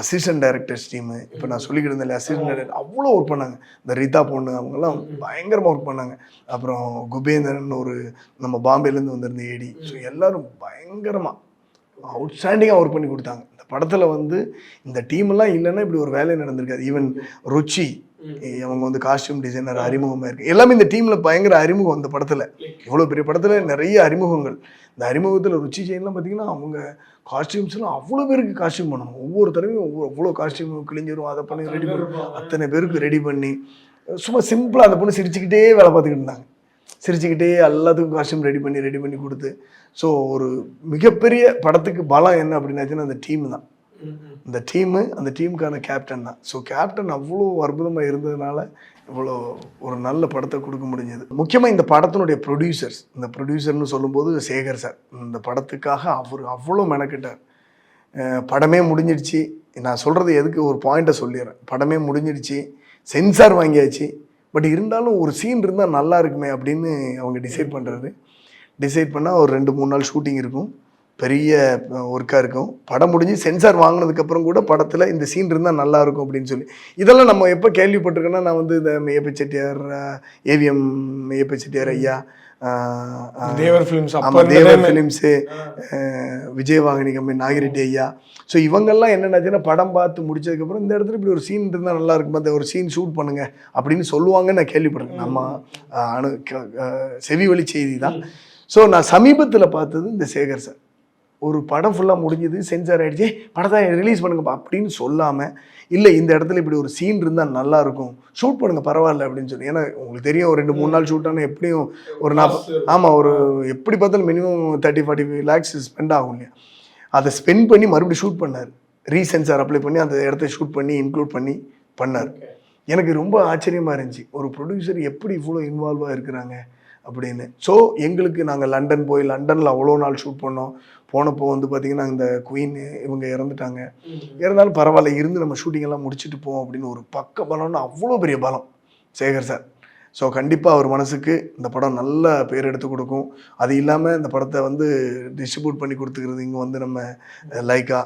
assistant directors team இப்போ நான் சொல்லிக்கிட்டு இருந்தேன் இல்லையா அசிஸ்டன்ட் டைரக்டர் அவ்வளோ ஒர்க் பண்ணாங்க. இந்த ரீதா பொண்ணு அவங்கெல்லாம் பயங்கரமாக ஒர்க் பண்ணாங்க. அப்புறம் குபேந்திரன் ஒரு நம்ம பாம்பேலேருந்து வந்திருந்த ஏடி ஸோ எல்லாரும் பயங்கரமாக அவுட்ஸ்டாண்டிங்காக ஒர்க் பண்ணி கொடுத்தாங்க. இந்த படத்தில் வந்து இந்த டீமெல்லாம் இல்லைன்னா இப்படி ஒரு வேலை நடந்திருக்காது. ஈவன் ருச்சி அவங்க வந்து காஸ்டியூம் டிசைனர் அறிமுகமாக இருக்கு. எல்லாமே இந்த டீமில் பயங்கர அறிமுகம் இந்த படத்தில். இவ்வளோ பெரிய படத்தில் நிறைய அறிமுகங்கள். இந்த அறிமுகத்தில் ருச்சி ஜெயின்லாம் பார்த்தீங்கன்னா அவங்க காஸ்டியூம்ஸ்லாம் அவ்வளோ பேருக்கு காஸ்டியூம் பண்ணணும். ஒவ்வொரு தடவையும் ஒவ்வொரு அவ்வளோ காஸ்டியூம் கிழிஞ்சிரும் அதை பண்ணி ரெடி பண்ணி அத்தனை பேருக்கு ரெடி பண்ணி சும்மா சிம்பிளாக அந்த பொண்ணு சிரிச்சுக்கிட்டே வேலை பார்த்துக்கிட்டு இருந்தாங்க. சிரிச்சுக்கிட்டே எல்லாத்துக்கும் காஸ்டியூம் ரெடி பண்ணி ரெடி பண்ணி கொடுத்து. ஸோ ஒரு மிகப்பெரிய படத்துக்கு பலம் என்ன அப்படின்னாச்சுன்னா அந்த டீம் தான். இந்த டீமு அந்த டீமுக்கான கேப்டன் தான். ஸோ கேப்டன் அவ்வளோ அற்புதமாக இருந்ததுனால இவ்வளோ ஒரு நல்ல படத்தை கொடுக்க முடிஞ்சது. முக்கியமாக இந்த படத்தினுடைய ப்ரொடியூசர்ஸ் இந்த ப்ரொடியூசர்னு சொல்லும்போது சேகர் சார். இந்த படத்துக்காக அவர் அவ்வளோ மெனக்கிட்டார். படமே முடிஞ்சிடுச்சு. நான் சொல்கிறது எதுக்கு ஒரு பாயிண்ட்டை சொல்லிடுறேன். படமே முடிஞ்சிடுச்சு. சென்சார் வாங்கியாச்சு. பட் இருந்தாலும் ஒரு சீன் இருந்தால் நல்லா இருக்குமே அப்படின்னு அவங்க டிசைட் பண்ணுறது டிசைட் பண்ணால் ஒரு ரெண்டு மூணு நாள் ஷூட்டிங் இருக்கும். பெரிய ஒர்க்காக இருக்கும். படம் முடிஞ்சு சென்சார் வாங்கினதுக்கப்புறம் கூட படத்தில் இந்த சீன் இருந்தால் நல்லா இருக்கும் அப்படின்னு சொல்லி. இதெல்லாம் நம்ம எப்போ கேள்விப்பட்டிருக்கோன்னா நான் வந்து இந்த மெய்யப்ப செட்டியார் ஏவிஎம் மெய்யப்ப செட்டியார் ஐயா தேவர் ஃபிலிம்ஸ் ஆமா அப்போ தேவர் ஃபிலிம்ஸு விஜயவாகினி கம்பெனி நாகிரெட்டி ஐயா. ஸோ இவங்கெல்லாம் என்னென்னாச்சுன்னா படம் பார்த்து முடிச்சதுக்கப்புறம் இந்த இடத்துல இப்படி ஒரு சீன் இருந்தால் நல்லா இருக்குமா அந்த ஒரு சீன் ஷூட் பண்ணுங்க அப்படின்னு சொல்லுவாங்கன்னு நான் கேள்விப்பட்டிருக்கேன். நம்ம அணு செவி வழி செய்தி தான். ஸோ நான் சமீபத்தில் பார்த்தது இந்த சேகர் சார். ஒரு படம் ஃபுல்லாக முடிஞ்சுது சென்சார் ஆயிடுச்சு படத்தை ரிலீஸ் பண்ணுங்கப்பா அப்படின்னு சொல்லாமல் இல்லை இந்த இடத்துல இப்படி ஒரு சீன் இருந்தால் நல்லா இருக்கும் ஷூட் பண்ணுங்க பரவாயில்ல அப்படின்னு சொல்லி. ஏன்னா உங்களுக்கு தெரியும் ஒரு ரெண்டு மூணு நாள் ஷூட் ஆனால் எப்படியும் ஒரு நாற்பது ஆமாம் ஒரு எப்படி பார்த்தாலும் minimum thirty forty five lakhs spend ஆகும் இல்லையா? அதை ஸ்பெண்ட் பண்ணி மறுபடியும் ஷூட் பண்ணார். ரீசென்சார் அப்ளை பண்ணி அந்த இடத்த ஷூட் பண்ணி இன்க்ளூட் பண்ணி பண்ணார். எனக்கு ரொம்ப ஆச்சரியமாக இருந்துச்சு. ஒரு ப்ரொடியூசர் எப்படி இவ்வளோ இன்வால்வாக இருக்கிறாங்க? அப்படின்னு. ஸோ எங்களுக்கு நாங்கள் லண்டன் போய் லண்டனில் அவ்வளோ நாள் ஷூட் பண்ணோம். போனப்போ வந்து பார்த்திங்கன்னா இந்த குயின் இவங்க இறந்துட்டாங்க. இருந்தாலும் பரவாயில்ல இருந்து நம்ம ஷூட்டிங் எல்லாம் முடிச்சுட்டு போவோம் அப்படின்னு ஒரு பக்க பலம்னு அவ்வளோ பெரிய பலம். சேகர் சார் ஸோ கண்டிப்பாக அவர் மனசுக்கு இந்த படம் நல்ல பேர் எடுத்து கொடுக்கும். அது இல்லாமல் இந்த படத்தை வந்து டிஸ்ட்ரிபியூட் பண்ணி கொடுத்துக்கிறது இங்கே வந்து நம்ம லைக்கா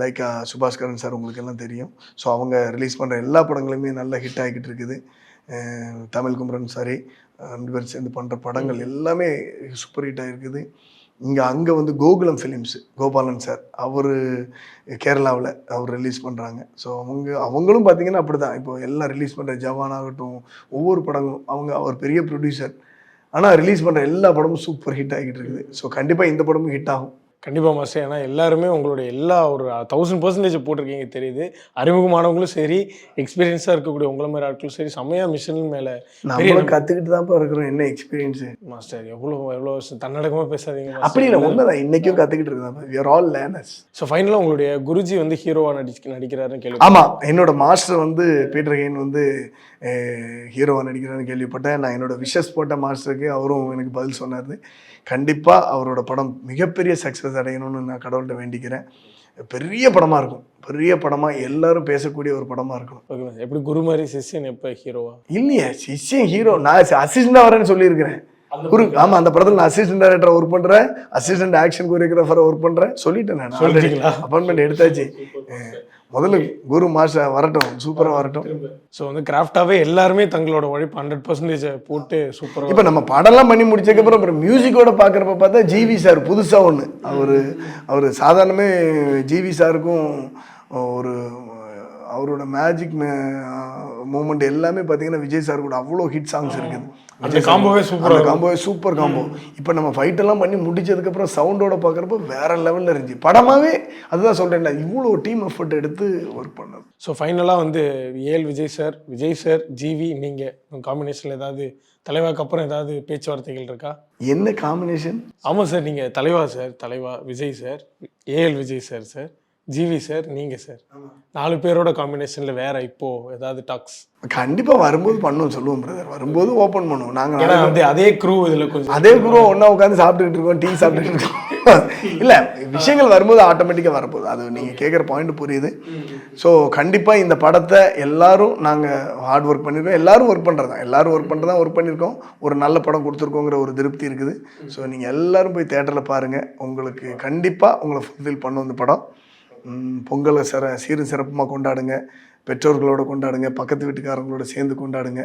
லைக்கா சுபாஷ்கரன் சார் உங்களுக்கு எல்லாம் தெரியும். ஸோ அவங்க ரிலீஸ் பண்ணுற எல்லா படங்களுமே நல்ல ஹிட் ஆகிக்கிட்டு இருக்குது. தமிழ் குமரன் சாரி ரெண்டு பேரும் சேர்ந்து பண்ணுற படங்கள் எல்லாமே சூப்பர் ஹிட் ஆகிருக்குது இங்கே அங்கே வந்து கோகுலம் ஃபிலிம்ஸ் கோபாலன் சார் அவர் கேரளாவில் அவர் ரிலீஸ் பண்ணுறாங்க ஸோ அவங்க அவங்களும் பார்த்தீங்கன்னா அப்படி தான் இப்போ எல்லாம் ரிலீஸ் பண்ணுற ஜவான் ஆகட்டும் ஒவ்வொரு படங்களும் அவங்க அவர் பெரிய ப்ரொடியூசர் ஆனால் ரிலீஸ் பண்ணுற எல்லா படமும் சூப்பர் ஹிட் ஆகிட்டு இருக்குது. ஸோ கண்டிப்பாக இந்த படமும் ஹிட் ஆகும். கண்டிப்பா மாஸ்டர். ஏன்னா எல்லாருமே உங்களுடைய எல்லா ஒரு தௌசண்ட் பர்சன்டேஜ் போட்டிருக்கீங்க தெரியுது. அறிமுகமானவங்களும் சரி எக்ஸ்பீரியன்ஸாக இருக்கக்கூடிய உங்களை மாதிரி ஆட்களும் சரி செம்மையா மிஷன் மேல நம்மளும் கற்றுக்கிட்டு தான்ப்பா இருக்கிறோம் என்ன எக்ஸ்பீரியன்ஸு மாஸ்டர் எவ்வளோ எவ்வளோ தன்னடக்கமாக பேசாதீங்க அப்படி இல்லை உண்மைதான். இன்னைக்கும் கற்றுக்கிட்டு இருக்கோம் we are all learners so ஃபைனலாக உங்களுடைய குருஜி வந்து ஹீரோவா நடிச்சு நடிக்கிறாருன்னு கேள்வி ஆமாம் என்னோட மாஸ்டர் வந்து பீட்டர் ஹெயின் வந்து ஹீரோவாக நடிக்கிறான்னு கேள்விப்பட்டேன். நான் என்னோட விஷஸ் போட்ட மாஸ்டருக்கு அவரும் எனக்கு பதில் சொன்னார். கண்டிப்பாக அவரோட படம் மிகப்பெரிய சக்ஸஸ் அடையணும்னு நான் கடவுள்கிட்ட வேண்டிக்கிறேன். பெரிய படமாக இருக்கும். பெரிய படமாக எல்லாரும் பேசக்கூடிய ஒரு படமாக இருக்கணும் ஓகே எப்படி குரு மாதிரி சிஷ்யன் எப்போ ஹீரோவா இல்லையே சிஷ்யன் ஹீரோ நான் அசிஸ்டண்டாக வரேன்னு சொல்லியிருக்கிறேன். குரு ஆமாம் அந்த படத்தில் நான் அசிஸ்டன்ட் டைரக்டர் ஒர்க் பண்ணுறேன் அசிஸ்டன்ட் ஆக்ஷன் கொரியோகிராஃபர் ஒர்க் பண்ணுறேன் சொல்லிட்டேன் நான்? அப்பாயின்மெண்ட் எடுத்தாச்சு. முதல்ல குரு மாஸ்டர் வரட்டும் சூப்பராக வரட்டும். ஸோ வந்து கிராஃப்டாகவே எல்லாருமே தங்களோட உழைப்பு ஹண்ட்ரட் பர்சன்டேஜ் போட்டு சூப்பராக இப்போ நம்ம படம்லாம் பண்ணி முடிச்சதுக்கப்புறம் அப்புறம் மியூசிக்கோட பார்க்குறப்ப பார்த்தா ஜிவி சார் புதுசாக ஒன்று அவர் அவர் சாதாரணமே ஜிவி சாருக்கும் ஒரு அவரோட மேஜிக் மூமெண்ட் எல்லாமே பார்த்தீங்கன்னா விஜய் சார் கூட அவ்வளோ ஹிட் சாங்ஸ் இருக்குது. அந்த காம்போவே சூப்பராக அந்த காம்போவே சூப்பர் காம்போ இப்போ நம்ம எல்லாம் பண்ணி முடிச்சதுக்கப்புறம் சவுண்டோட பார்க்குறப்ப வேற லெவலில் இருந்துச்சு. படமாவே அதுதான் சொல்கிறேன்ல இவ்வளோ டீம் எஃபர்ட் எடுத்து ஒர்க் பண்ணது. ஸோ ஃபைனலாக வந்து AL Vijay sir Vijay sir GV நீங்கள் காம்பினேஷனில் ஏதாவது தலைவாக்கு அப்புறம் ஏதாவது பேச்சுவார்த்தைகள் இருக்கா? என்ன காம்பினேஷன் ஆமாம் சார் நீங்கள் தலைவா சார் தலைவா Vijay sir AL Vijay sir sir GV sir நீங்கள் சார். நாலு பேரோட காம்பினேஷனில் வேற இப்போ ஏதாவது டாக்ஸ் கண்டிப்பாக வரும்போது பண்ணுவோம் சொல்லுவோம் பிரதர் வரும்போது ஓப்பன் பண்ணுவோம். நாங்கள் வந்து அதே க்ரூ இதில் கொஞ்சம் அதே குரு ஒன்றா உட்காந்து சாப்பிட்டுக்கிட்டு இருக்கோம் டீ சாப்பிட்டுக்கிட்டு இருக்கோம். இல்லை விஷயங்கள் வரும்போது ஆட்டோமேட்டிக்காக வரப்போகுது. அது நீங்கள் கேட்குற பாயிண்ட் புரியுது. ஸோ கண்டிப்பாக இந்த படத்தை எல்லாரும் நாங்கள் ஹார்ட் ஒர்க் பண்ணியிருக்கோம் எல்லாரும் ஒர்க் பண்ணுறது தான் எல்லாரும் ஒர்க் பண்ணுறது தான் ஒர்க் பண்ணியிருக்கோம் ஒரு நல்ல படம் கொடுத்துருக்கோங்கிற ஒரு திருப்தி இருக்குது. ஸோ நீங்கள் எல்லாரும் போய் தேட்டரில் பாருங்கள் உங்களுக்கு கண்டிப்பாக உங்களை ஃபுல்ஃபில் பண்ணும் இந்த படம். பொங்கலை சிற சீரும் சிறப்புமாக கொண்டாடுங்க. பெற்றோர்களோட கொண்டாடுங்க. பக்கத்து வீட்டுக்காரங்களோட சேர்ந்து கொண்டாடுங்க.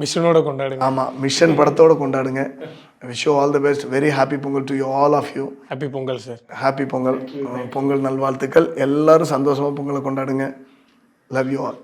மிஷனோட கொண்டாடுங்க. ஆமாம் மிஷன் படத்தோட கொண்டாடுங்க. Wish all the best very happy Pongal to you all of you happy Pongal sir happy Pongal. Pongal நல்வாழ்த்துக்கள். எல்லாரும் சந்தோஷமாக பொங்கலை கொண்டாடுங்க. Love you all